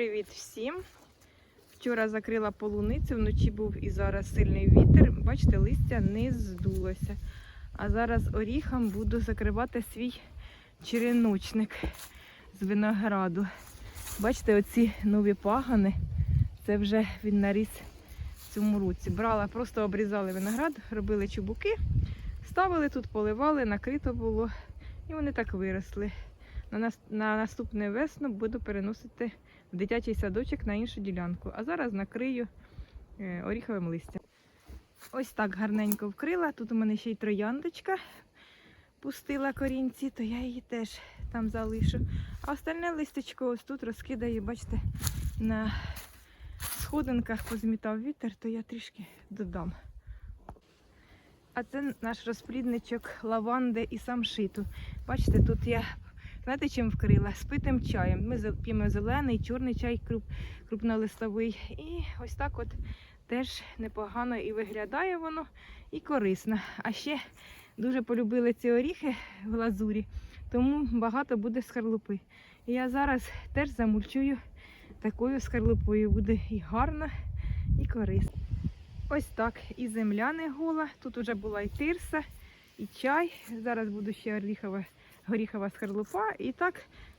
Привіт всім! Вчора закрила полуницю, вночі був і зараз сильний вітер. Бачите, листя не здулося. А зараз оріхом буду закривати свій череночник з винограду. Бачите, оці нові пагани. Це вже він наріс в цьому році. Брала, просто обрізали виноград, робили чубуки, ставили тут, поливали, накрито було. І вони так виросли. На, нас, наступне весну буду переносити в дитячий садочок на іншу ділянку. А зараз накрию е, оріховим листям. Ось так гарненько вкрила. Тут у мене ще й трояндочка пустила корінці, то я її теж там залишу. А остальне листечко ось тут розкидаю, бачите, на сходинках позмітав вітер, то я трішки додам. А це наш розплідничок лаванди і самшиту. Бачите, тут я знаєте, чим вкрила? Спитим чаєм. Ми п'ємо зелений, чорний чай круп, крупнолистовий. І ось так от теж непогано і виглядає воно, і корисно. А ще дуже полюбили ці оріхи в глазурі, тому багато буде скарлупи. І я зараз теж замульчую такою скарлупою. Буде і гарно, і корисно. Ось так. І земля не гола. Тут вже була і тирса, і чай. Зараз буду ще оріхова, горіхова скарлупа. І так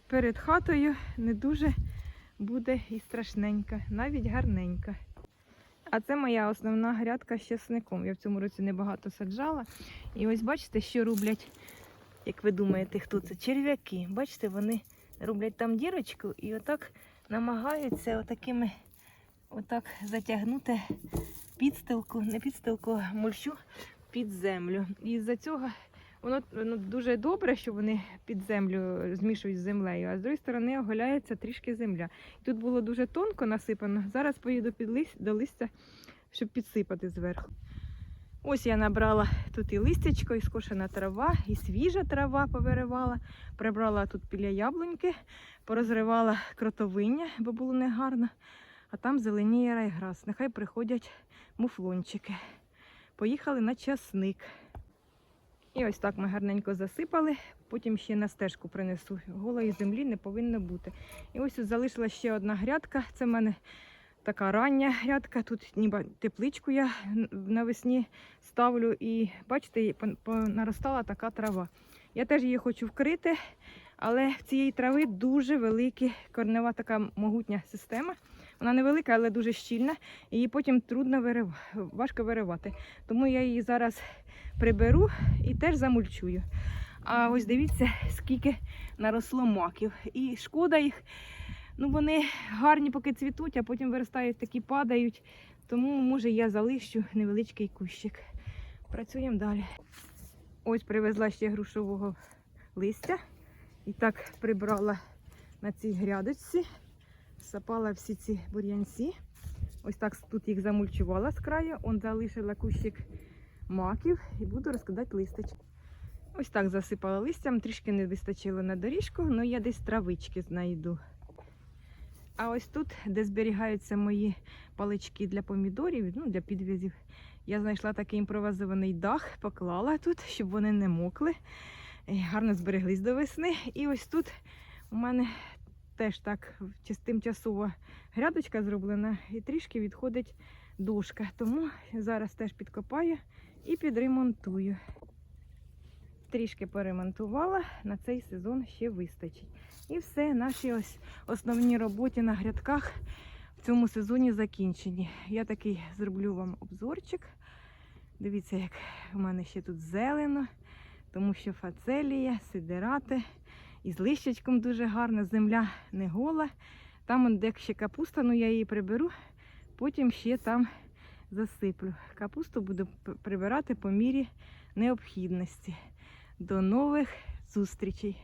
перед хатою не дуже буде і страшненька, навіть гарненька. А це моя основна грядка з чесником. Я в цьому році небагато саджала. І ось бачите, що роблять, як ви думаєте, хто це? Черв'яки. Бачите, вони роблять там дірочку і отак намагаються отакими отак затягнути підстилку, не підстилку, мульчу під землю. І з-за цього воно, воно дуже добре, що вони під землю змішують з землею, а з іншої сторони оголяється трішки земля. Тут було дуже тонко насипано. Зараз поїду під лист, до листя, щоб підсипати зверху. Ось я набрала тут і листячко, і скошена трава, і свіжа трава повиривала. Прибрала тут біля яблуньки, порозривала кротовиння, бо було негарно. А там зеленіє райграс. Нехай приходять муфлончики. Поїхали на часник. І ось так ми гарненько засипали, потім ще на стежку принесу. Голої землі не повинно бути. І ось тут залишила ще одна грядка. Це в мене така рання грядка. Тут ніби тепличку я навесні ставлю. І бачите, понаростала така трава. Я теж її хочу вкрити, але в цієї трави дуже велика корнева така могутня система. Вона невелика, але дуже щільна. Її потім трудно вирив... важко виривати. Тому я її зараз приберу і теж замульчую. А ось дивіться, скільки наросло маків. І шкода їх. Ну вони гарні, поки цвітуть, а потім виростають такі падають. Тому, може, я залищу невеличкий кущик. Працюємо далі. Ось привезла ще грушового листя. І так прибрала на цій грядочці. Сапала всі ці бур'янці. Ось так тут їх замульчувала з краю. Он залишила кущик маків і буду розкидати листочки. Ось так засипала листям, трішки не вистачило на доріжку, але я десь травички знайду. А ось тут, де зберігаються мої палички для помідорів, ну, для підв'язів, я знайшла такий імпровізований дах, поклала тут, щоб вони не мокли. Гарно збереглись до весни. І ось тут у мене теж так час- тимчасова грядочка зроблена і трішки відходить дошка. Тому зараз теж підкопаю і підремонтую. Трішки поремонтувала, на цей сезон ще вистачить. І все, наші ось основні роботи на грядках в цьому сезоні закінчені. Я такий зроблю вам обзорчик. Дивіться, як в мене ще тут зелено, тому що фацелія, сидерати. І з лищечком дуже гарно, земля не гола. Там де ще капуста, ну я її приберу, потім ще там засиплю. Капусту буду прибирати по мірі необхідності. До нових зустрічей!